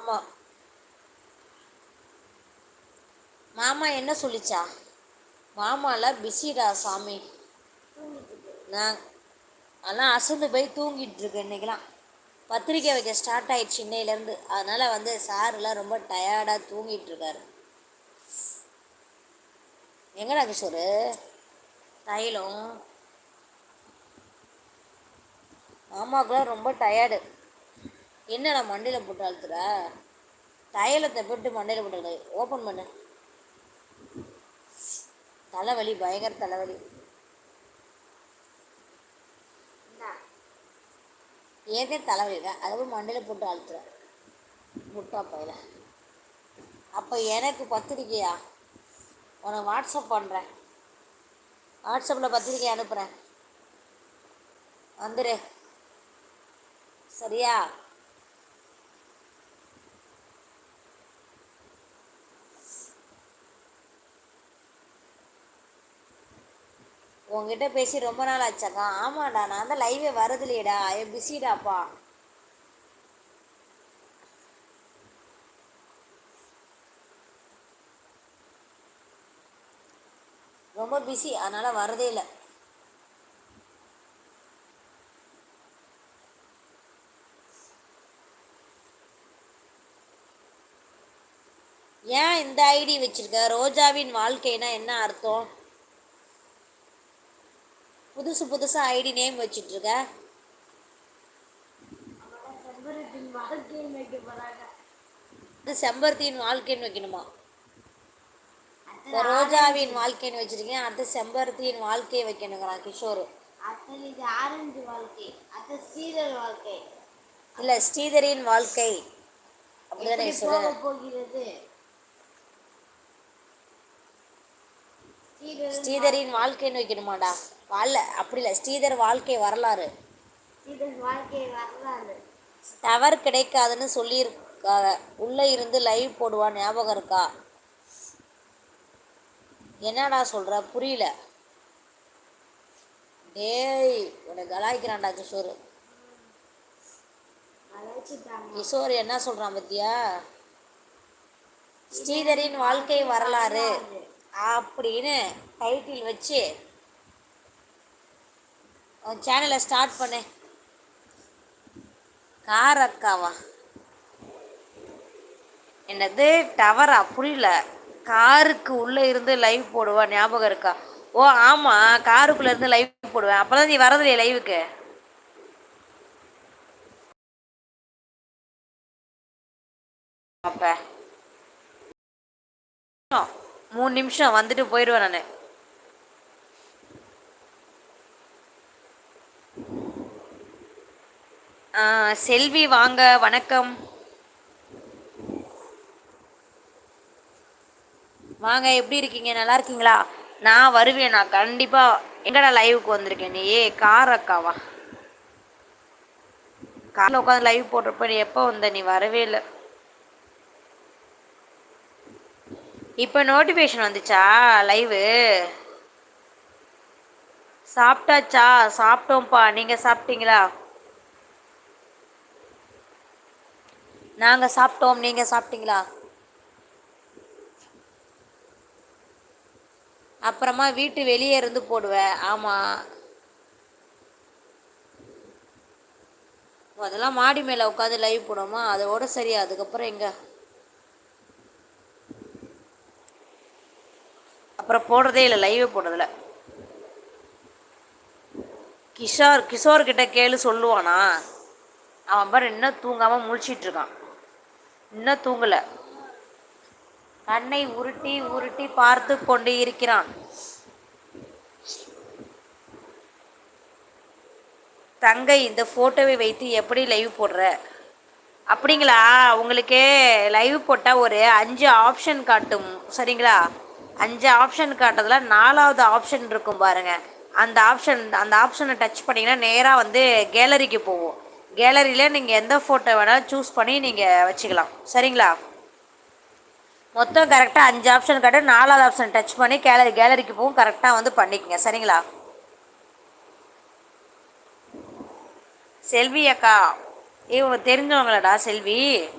ஆமா. மாமா என்ன சொல்லிச்சா? மாமாலாம் பிஸிடா சாமி. நான் அதெல்லாம் அசந்து போய் தூங்கிட்டு இருக்கு இன்றைக்கெலாம் பத்திரிக்கை வைக்க ஸ்டார்ட் ஆகிடுச்சு இன்னையிலேருந்து. அதனால் வந்து சாருலாம் ரொம்ப டயர்டாக தூங்கிட்டு இருக்காரு எங்கடா கிஷோர்? தைலம். மாமாவுக்குலாம் ரொம்ப டயர்டு என்னடா மண்டையில் போட்டு அழுத்துற? தைலத்தை போட்டு மண்டையில் போட்டு அழுது. ஓப்பன் பண்ணு. தலைவலி பயங்கர தலைவலி. ஏற்கனவே தலைவலி இருக்கேன் அதை போய் மண்டையில் போட்டு அழுத்துறேன் முட்டா பையில அப்போ எனக்கு பத்திரிக்கையா? உனக்கு வாட்ஸ்அப் பண்ணுறேன் வாட்ஸ்அப்பில் பத்திரிக்கை அனுப்புகிறேன் வந்துடு சரியா? உங்ககிட்ட பேசி ரொம்ப நாள் ஆச்சாக்கா ஆமாடா நான் தான் லைவே வரதில்லையேடா ஐ பிஸிடாப்பா ரொம்ப பிஸி அதனால் வரதே இல்லை. ஏன் இந்த ஐடி வச்சுருக்க? ரோஜாவின் வாழ்க்கைனா என்ன அர்த்தம்? புதுசு புதுசாக ஐடி நேம் வச்சிட்ருக்க. இது செம்பருத்தியின் வாழ்க்கைன்னு வைக்கணுமா? ரோஜாவின் வாழ்க்கைன்னு வச்சிருக்கேன் அடுத்து செம்பருத்தியின் வாழ்க்கையை வைக்கணுங்கிறான் கிஷோர். அத்தனை இது ஆரஞ்சு வாழ்க்கை. ஸ்ரீதர் வாழ்க்கை. இல்லை ஸ்ரீதரின் வாழ்க்கை. அப்படிதானே போகிறது? ஸ்ரீதரின் வாழ்க்கைன்னு வைக்கணுமாடா வாழ அப்படி இல்லை ஸ்ரீதர் வாழ்க்கை வரலாறு. டவர் கிடைக்காதுன்னு சொல்லியிருக்காங்க உள்ளே இருந்து லைவ் போடுவான் ஞாபகம் இருக்கா? என்னடா சொல்கிற புரியல. டேய் உன்னை கலாய்க்கிறான்டா கிஷோர். கிஷோர் என்ன சொல்கிறான் பத்தியா? ஸ்ரீதரின் வாழ்க்கை வரலாறு. அப்படின்னு டைட்டில் வச்சு உன் சேனலை ஸ்டார்ட் பண்ணு. கார் அக்காவா என்னது? டவரா புரியல. காருக்கு உள்ளே இருந்து லைவ் போடுவா? ஞாபகம் இருக்கா? ஓ ஆமாம் காருக்குள்ளே இருந்து லைவ் போடுவேன். அப்போ தான் நீ வரதில்லையே லைவுக்கு அப்போ. மூணு நிமிஷம் வந்துட்டு போயிடுவேன் நான். செல்வி வாங்க வணக்கம். வாங்க எப்படி இருக்கீங்க? நல்லா இருக்கீங்களா? நான் வருவேன் நான் கண்டிப்பாக எங்கடா லைவுக்கு வந்திருக்கேன் நீ? ஏ கார் அக்காவா காரில் உட்காந்து லைவ் போட்டிருப்ப நீ எப்போ வந்த? நீ வரவே இல்லை. இப்போ நோட்டிஃபிகேஷன் வந்துச்சா? லைவு சாப்பிட்டாச்சா? சாப்பிட்டோம்ப்பா. நீங்கள் சாப்பிட்டீங்களா? நாங்கள் சாப்பிட்டோம். நீங்கள் சாப்பிட்டீங்களா? அப்புறமா வீட்டு வெளியே இருந்து போடுவேன் ஆமாம் அதெல்லாம் மாடி மேலே உட்காந்து லைவ் போடுவோமா? அதோட சரி. அதுக்கப்புறம் எங்கே? அப்புறம் போடுறதே இல்லை லைவே போடுறதில்ல. கிஷோர் கிஷோர் கிட்ட கேளு சொல்லுவானா? அவன் பாரு இன்னும் தூங்காமல் முழிச்சிட்டு இருக்கான். இன்னும் தூங்கலை. கண்ணை உருட்டி உருட்டி பார்த்து கொண்டு இருக்கிறான். தங்கை இந்த ஃபோட்டோவை வைத்து எப்படி லைவ் போடுற? அப்படிங்களா? உங்களுக்கு லைவ் போட்டால் ஒரு அஞ்சு ஆப்ஷன் காட்டும். சரிங்களா? அஞ்சு ஆப்ஷன் காட்டுறதுல நாலாவது ஆப்ஷன் இருக்கும் பாருங்கள் அந்த ஆப்ஷன் அந்த ஆப்ஷனை டச் பண்ணிங்கன்னா நேராக வந்து கேலரிக்கு போவோம். கேலரியில் நீங்கள் எந்த ஃபோட்டோ வேணாலும் சூஸ் பண்ணி நீங்கள் வச்சுக்கலாம். சரிங்களா? மொத்தம் கரெக்டாக அஞ்சு ஆப்ஷன் காட்டு நாலாவது ஆப்ஷன் டச் பண்ணி கேலரி கேலரிக்கு போகும் கரெக்டாக வந்து பண்ணிக்கங்க. சரிங்களா? செல்வி அக்கா இவங்க தெரிஞ்சவங்களடா செல்வி?